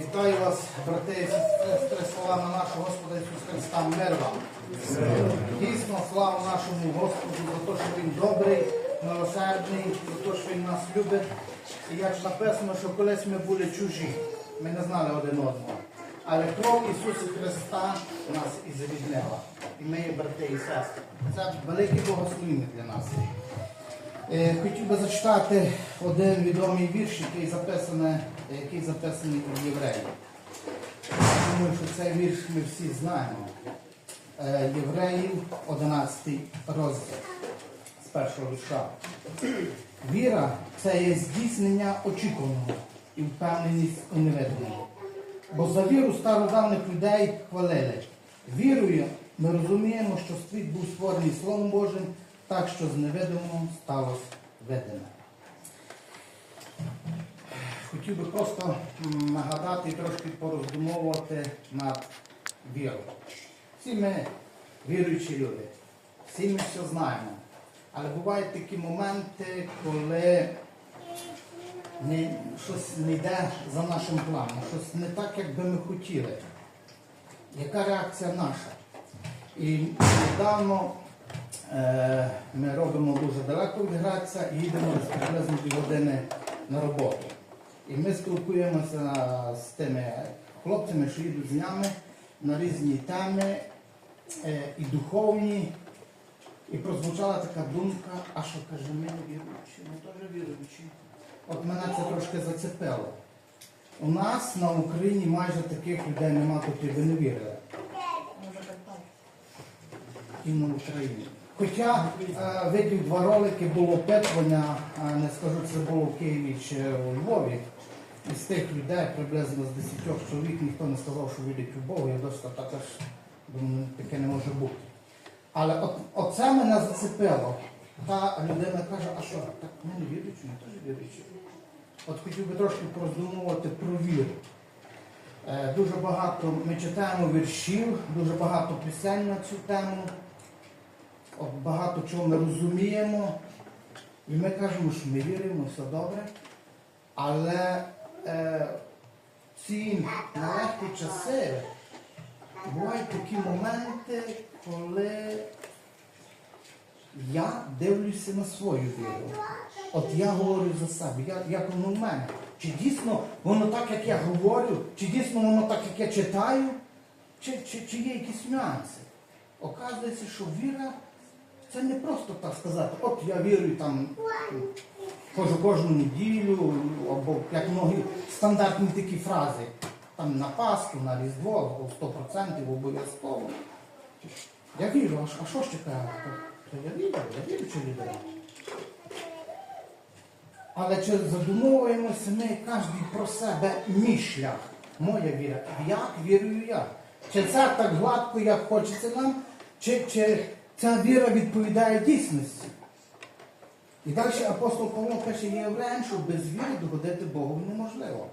Вітаю вас, брати і сестри, слава нашого Господа Ісуса Христа, мир вам. Дійсно, слава нашому Господу за те, що Він добрий, милосердний, за те, що Він нас любить. І як написано, що колись ми були чужі, ми не знали один одного. Але кров Ісуса Христа нас і завіднила. І ми є брати і сестри. Це велике благословення для нас. Е, Хотів би зачитати один відомий вірш, який записаний, який записаний у євреї. Думаю, що цей вірш ми всі знаємо. Е, Євреїв 11 розділ з першого вірша. Віра це є здійснення очікуваного і впевненість у невидимому. Бо за віру стародавних людей хвалили. Вірою ми розуміємо, що світ був створений Словом Божим, так що з невидимого сталося видиме. Хотів би просто нагадати і трошки пороздумовувати над вірою. Всі ми віруючі люди, всі ми все знаємо. Але бувають такі моменти, коли не, щось не йде за нашим планом, щось не так, як би ми хотіли. Яка реакція наша? І недавно ми робимо дуже далеко від Граця і їдемо приблизно дві години на роботу. І ми спілкуємося з тими хлопцями, що їдуть з нами на різні теми е, і духовні. І прозвучала така думка, а що каже, ми не віруючі, ми теж віруючі. От мене це трошки зацепило. У нас на Україні майже таких людей нема, котрі би не вірили. І на Україні. Хоча е, видів два ролики було опитування, не скажу, це було в Києві чи у Львові. Із тих людей приблизно з 10 чоловік ніхто не сказав, що вірять у Бога, я досить також думаю, таке не може бути. Але от, оце мене зацепило. Та людина каже, а що, так ми не віруючі, ми теж віруючі. От хотів би трошки пороздумувати про віру. Е, Дуже багато ми читаємо віршів, дуже багато пісень на цю тему. Багато чого ми розуміємо. І ми кажемо, що ми віримо, все добре. Але е, ці нелегкі часи бувають такі моменти, коли я дивлюся на свою віру. От я говорю за себе, я, як воно в мене. Чи дійсно воно так, як я говорю, чи дійсно воно так, як я читаю, чи, чи, чи є якісь нюанси. Оказується, що віра це не просто так сказати, от я вірую там кожу кожну неділю, або як многі стандартні такі фрази. Там на Пасху, на Різдво, 100% обов'язково. Я вірю, а що- ж чекає? Я вірю, я вірю, чи людина. Але чи задумовуємося ми кожен про себе мій шлях, моя віра, як вірую я? Чи це так гладко, як хочеться нам, чи, чи ця віра відповідає дійсності? І далі апостол Павло пише євреям, що без віри догодити Богу неможливо.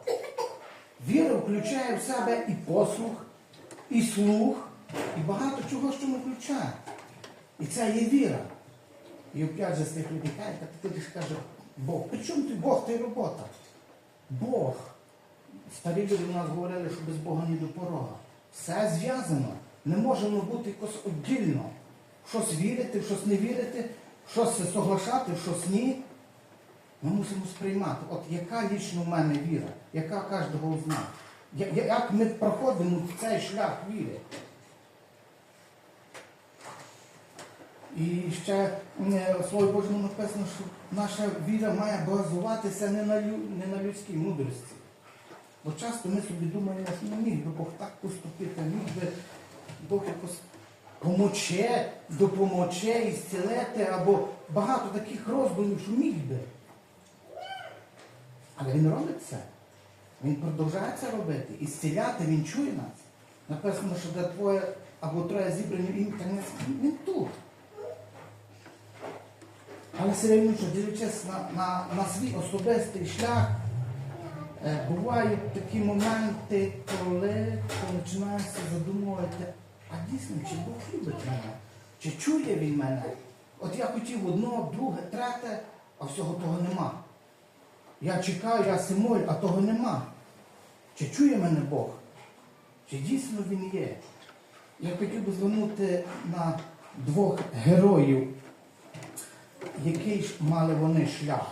Віра включає в себе і послух, і слух, і багато чого, що ми включаємо. І це є віра. І опять же з тих людей кажуть, ти каже, Бог. При чому ти Бог, ти робота? Бог. Старі люди в нас говорили, що без Бога ні до порога. Все зв'язано. Не можемо бути якось віддільно. Щось вірити, щось не вірити, щось соглашати, щось ні. Ми мусимо сприймати, от яка лічно в мене віра, яка кожного з нас. Як ми проходимо цей шлях віри. І ще е, в Слові Божому написано, що наша віра має базуватися не на, лю- не на людській мудрості. Бо часто ми собі думаємо, що не міг би Бог так поступити, міг би Бог якось помоче, допомоче, ісцілити, або багато таких роздумів, що міг би. Але він робить це. Він продовжує це робити. І зціляти, він чує нас. Написано, що де твоє або троє зібрані в він- він тут. Але все рівно, що дивлячись на, на, на свій особистий шлях, е, бувають такі моменти, коли починаєшся задумувати, а дійсно, чи Бог любить мене? Чи чує він мене? От я хотів одного, друге, третє, а всього того нема. Я чекаю, я симоль, а того нема. Чи чує мене Бог? Чи дійсно він є? Я хотів би звернути на двох героїв, який мали вони шлях.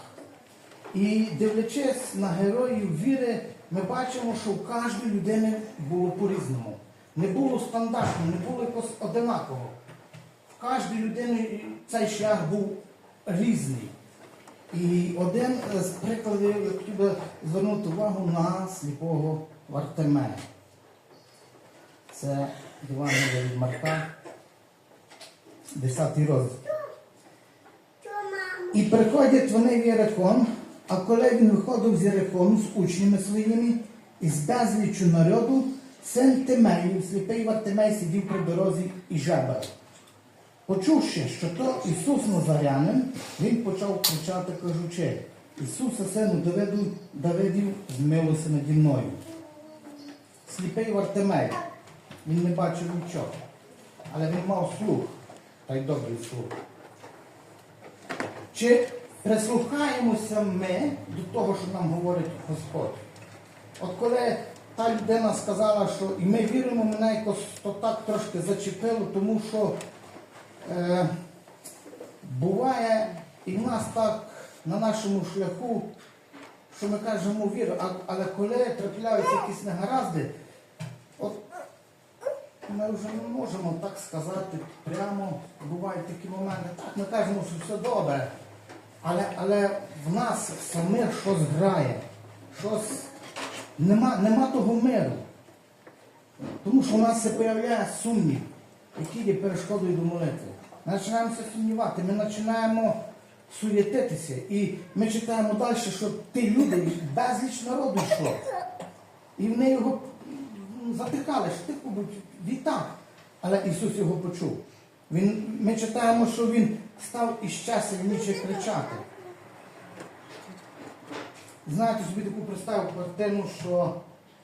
І дивлячись на героїв віри, ми бачимо, що у кожної людини було по-різному. Не було стандартно, не було якось одинаково. В кожній людини цей шлях був різний. І один з прикладів я хотів би звернути увагу на сліпого Вартемея. Це Євангелія від Марка, 10 розділ. І приходять вони в Єрихон, а коли він виходив з Єрихону з учнями своїми і з безлічу народу, син Тимеїв, сліпий Вартимей сидів при дорозі і жебав. Почувши, що то Ісус Назарянин, він почав кричати, кажучи, Ісусе, сину Давиду, Давидів, змилуйся наді мною. Сліпий Вартимей, він не бачив нічого, але він мав слух, та й добрий слух. Чи прислухаємося ми до того, що нам говорить Господь? От коли та людина сказала, що і ми віримо, мене якось то так трошки зачепило, тому що е, буває і в нас так на нашому шляху, що ми кажемо віру, але коли трапляються якісь негаразди, от ми вже не можемо так сказати прямо, бувають такі моменти. Так, ми кажемо, що все добре. Але, але в нас самих щось грає, щось нема, нема того миру. Тому що у нас се появляє сумнів, який є перешкодою до молитви. Ми починаємося сумнівати, ми починаємо суєтитися. І ми читаємо далі, що ті люди, безліч народу йшло. І вони його затикали, що ти побудь відтак. Але Ісус його почув. Він, ми читаємо, що він став і іще сильніше кричати. Знаєте, собі таку представив картину, що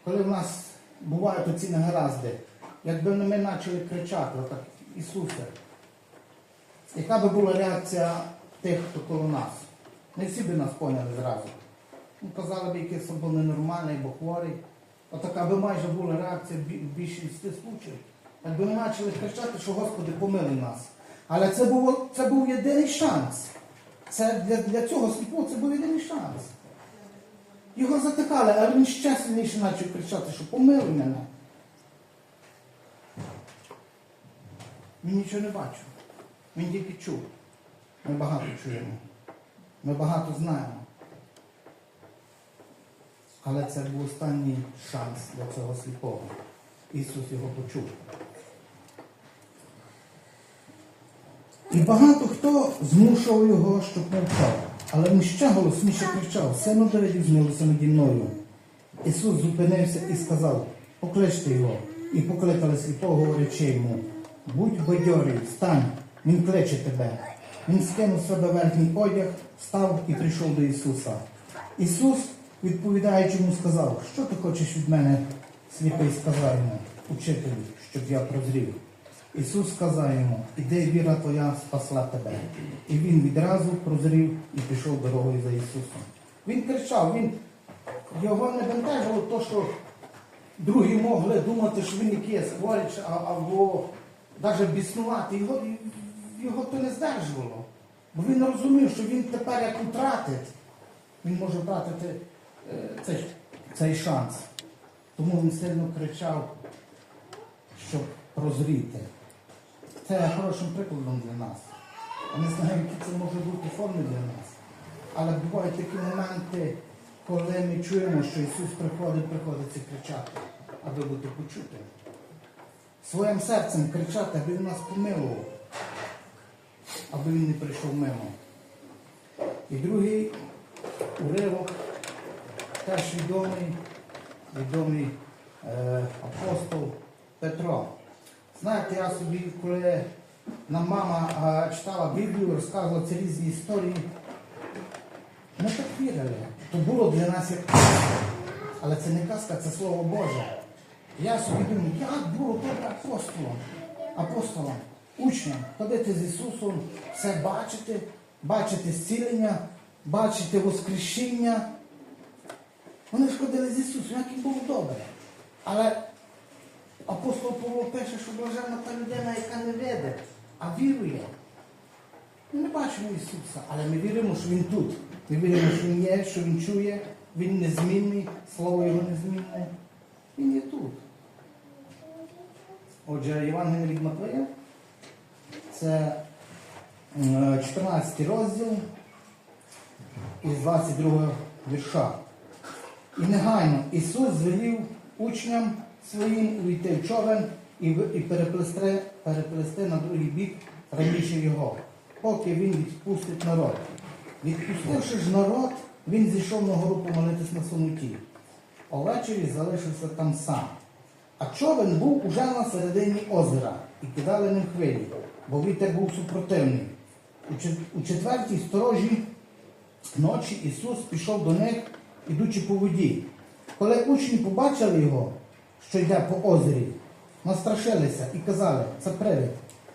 коли в нас бувають оці негаразди, якби ми почали кричати, отак, Ісусе, яка би була реакція тих, хто коло нас? Не всі би нас поняли зразу. Ну, казали б, якийсь або ненормальний, або хворий. Отака би майже була реакція в бі- більшості случаїв. Якби ми почали кричати, що Господи, помилуй нас. Але це був, це був єдиний шанс. Це для, для цього сліпого це був єдиний шанс. Його затикали, а він ще сильніше почав кричати, що помилуй мене. Він нічого не бачив. Він тільки чув. Ми багато чуємо. Ми багато знаємо. Але це був останній шанс для цього сліпого. Ісус його почув. І багато хто змушував його, щоб мовчав. Але він ще голосніше кричав, сину Давидів змилися наді мною. Ісус зупинився і сказав, покличте його. І покликали сліпого, говорячи йому, будь бадьорий, встань, він кличе тебе. Він скинув себе верхній одяг, став і прийшов до Ісуса. Ісус, відповідаючи йому, сказав, що ти хочеш від мене? Сліпий сказав йому, учителю, щоб я прозрів. Ісус сказав йому, іди віра твоя спасла тебе. І він відразу прозрів і пішов дорогою за Ісусом. Він кричав, він його не бентежило то, що другі могли думати, що він якийсь а- або навіть біснувати. Його, його то не здержувало. Бо він розумів, що він тепер як втратить, він може втратити е, цей, цей шанс. Тому він сильно кричав, щоб прозріти. Це хорошим прикладом для нас. Я не знаю, які це може бути форми для нас. Але бувають такі моменти, коли ми чуємо, що Ісус приходить, приходиться кричати, аби бути почутим. Своїм серцем кричати, аби Він нас помилував, аби Він не прийшов мимо. І другий уривок, теж відомий, відомий е, апостол Петро. Знаєте, я собі, коли нам мама е, читала Біблію, розказувала ці різні історії, ми так вірили. То було для нас як. Але це не казка, це Слово Боже. Я собі думаю, як було добре апостолом, апостолом, учням, ходити з Ісусом, все бачити, бачити зцілення, бачити воскресіння, Вони ж ходили з Ісусом, як їм було добре. Але апостол Павло пише, що блаженна та людина, яка не веде, а вірує. Ми не бачимо Ісуса, але ми віримо, що Він тут. Ми віримо, що Він є, що Він чує, Він незмінний, слово Його незмінне. Він є тут. Отже, Євангелія від Матвея це е, 14 розділ із 22 вірша. І негайно Ісус звелів учням своїм увійти в човен і, і переплести, на другий бік раніше його, поки він відпустить народ. Відпустивши ж народ, він зійшов на гору помолитись на самоті. Увечері залишився там сам. А човен був уже на середині озера і кидали ним хвилі, бо вітер був супротивний. У четвертій сторожі ночі Ісус пішов до них, ідучи по воді. Коли учні побачили його, що йде по озері, настрашилися і казали, це привид,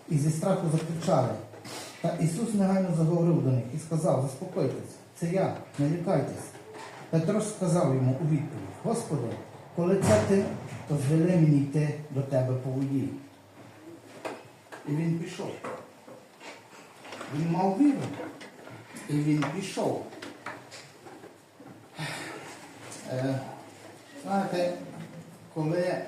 і зі страху закричали. Та Ісус негайно заговорив до них і сказав, заспокойтесь, це я, не лякайтесь. Петро сказав йому у відповідь, Господи, коли це ти, то звели мені йти до тебе по воді. І він пішов. Він мав віру. І він пішов. Е, знаєте, коли е,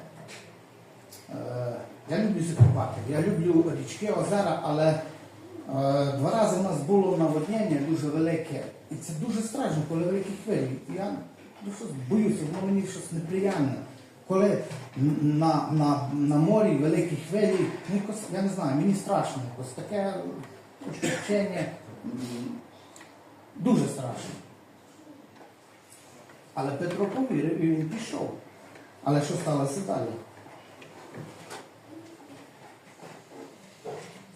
я люблю закупати, я люблю річки, озера, але е, два рази в нас було наводнення дуже велике. І це дуже страшно, коли великі хвилі. Я ну, щось боюся, воно мені щось неприємне. Коли на, на, на морі великі хвилі, ну, я не знаю, мені страшно якось таке ощущення дуже страшно. Але Петро повірив і він пішов. Але що сталося далі?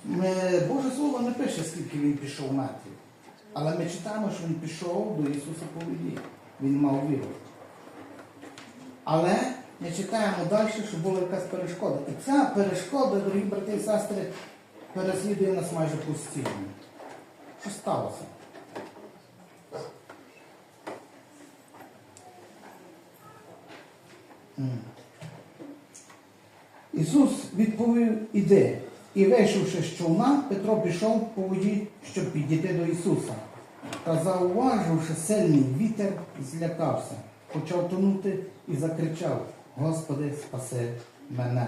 Ми, Боже Слово не пише, скільки він пішов метрів. Але ми читаємо, що він пішов до Ісуса по воді. Він мав віру. Але ми читаємо далі, що була якась перешкода. І ця перешкода, дорогі брати і сестри, переслідує нас майже постійно. Що сталося? Ісус відповів іди. І вийшовши з човна, Петро пішов по воді, щоб підійти до Ісуса. Та зауваживши сильний вітер, злякався, почав тонути і закричав: Господи, спаси мене.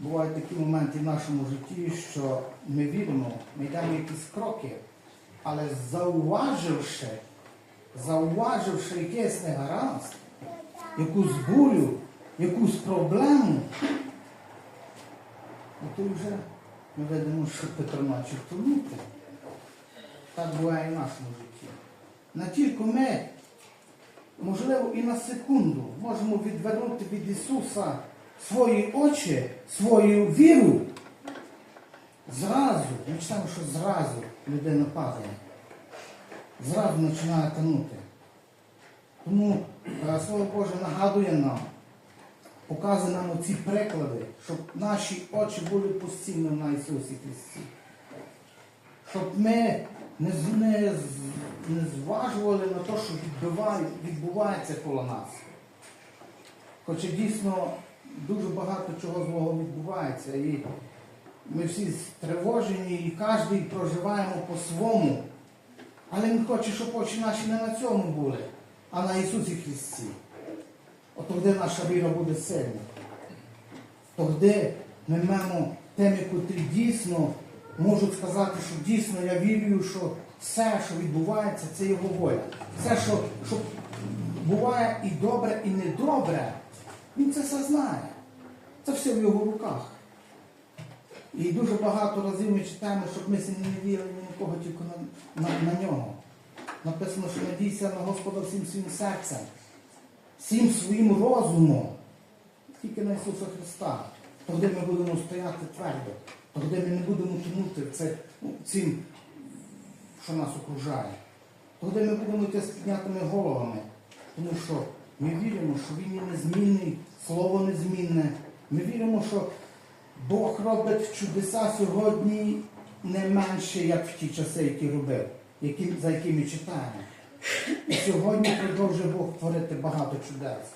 Бувають такі моменти в нашому житті, що ми віримо, ми йдемо якісь кроки, але зауваживши, зауваживши якийсь негаразд, якусь бурю, якусь проблему, то вже ми видимо, що Петро почав. Так буває і в нашому житті. На тільки ми, можливо, і на секунду можемо відвернути від Ісуса свої очі, свою віру. Зразу, ми читаємо, що зразу людина падає. Зразу починає тонути. Тому Слово Боже нагадує нам, показує нам оці приклади, щоб наші очі були постійно на Ісусі Христі. Щоб ми не, не, не зважували на те, що відбувається коло нас. Хоча дійсно дуже багато чого злого відбувається. І ми всі стривожені і кожен проживаємо по-своєму. Але Він хоче, щоб очі наші не на цьому були, а на Ісусі Христі. От тоді наша віра буде сильна. Тоді ми маємо теми, котрі дійсно можуть сказати, що дійсно я вірю, що все, що відбувається, це його воля. Все, що, що буває і добре, і недобре, він це все знає. Це все в його руках. І дуже багато разів ми читаємо, щоб ми не вірили ні на кого, тільки на, на, на нього. Написано, що надійся на Господа всім своїм серцем, всім своїм розумом, тільки на Ісуса Христа. Тоді ми будемо стояти твердо, тоді ми не будемо тонути ну, цим, що нас окружає. Тоді ми будемо йти з піднятими головами, тому що ми віримо, що Він є незмінний, Слово незмінне. Ми віримо, що Бог робить чудеса сьогодні не менше, як в ті часи, які робив, які, за які ми читаємо. І сьогодні продовжує Бог творити багато чудес.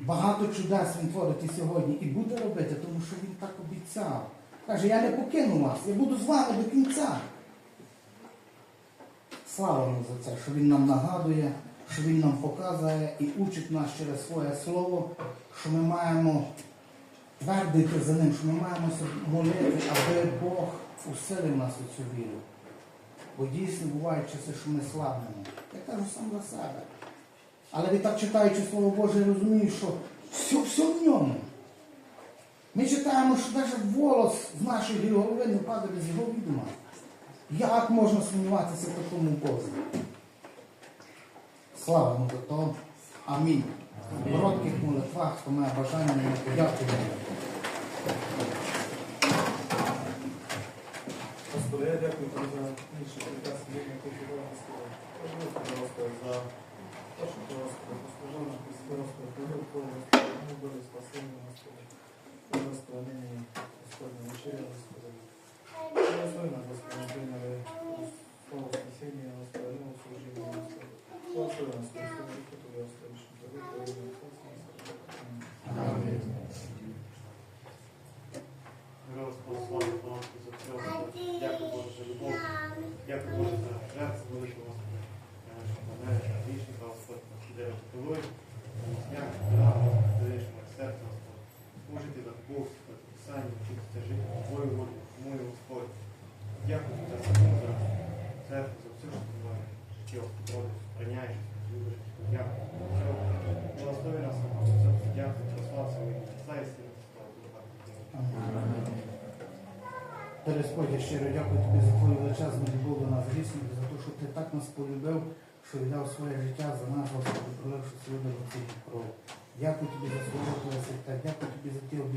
Багато чудес Він творить і сьогодні і буде робити, тому що Він так обіцяв. Каже, я не покину вас, я буду з вами до кінця. Слава йому за це, що він нам нагадує, що він нам показує і учить нас через своє слово, що ми маємо твердити за ним, що ми маємо молити, аби Бог усилив нас у цю віру. Бо дійсно бувають часи, що ми слабнемо. Я кажу сам за себе. Але відтак читаючи Слово Боже, я розумію, що все, все в ньому. Ми читаємо, що навіть волос з нашої голови не падає без його відома. Як можна сумніватися в такому Бозі? Слава йому за то. Амінь. В коротких молитвах, хто має бажання, я подякую. Господи, я дякую тобі за інші прекрасні дні, які ти дав, Пожалуйста, за що ти, Господи, послужив нам Христі, Господи, привив Твоє, Господи, ми були спасені, Господи. І, Господи, нині, Господи, вечеря, Господи. Благослови нас, Господи, ми прийняли слово спасіння, Господи, ну, служіння, Господи. Благослови нас, Господи, і Тобі, Господи, що Тобі, Твоє, Господи, Амінь. Героям слава Господи за все. Дякую Боже за любов. Дякую Боже за жертву велику Господи. Що мене рішення Господь іде тобою. Як нам даєш моє серце, Господь. Служити за Бог, за Писання, вчитися жити Твою волю, мою Господь. Дякую за саму, за церкву, за все, що ти моє життя, Господь, сприйняєш, любиш. Дякую. Все. Благослови нас, все, дякую, прослав свої, слава і сила, слава Богу. Та Господь, я щиро дякую тобі за твою величезну любов до нас грішних, за те, що ти так нас полюбив, що віддав своє життя за нас, Господи, проливши свою дорогоцінну кров. Дякую тобі за Твоє святе, дякую тобі за ті обіцянки.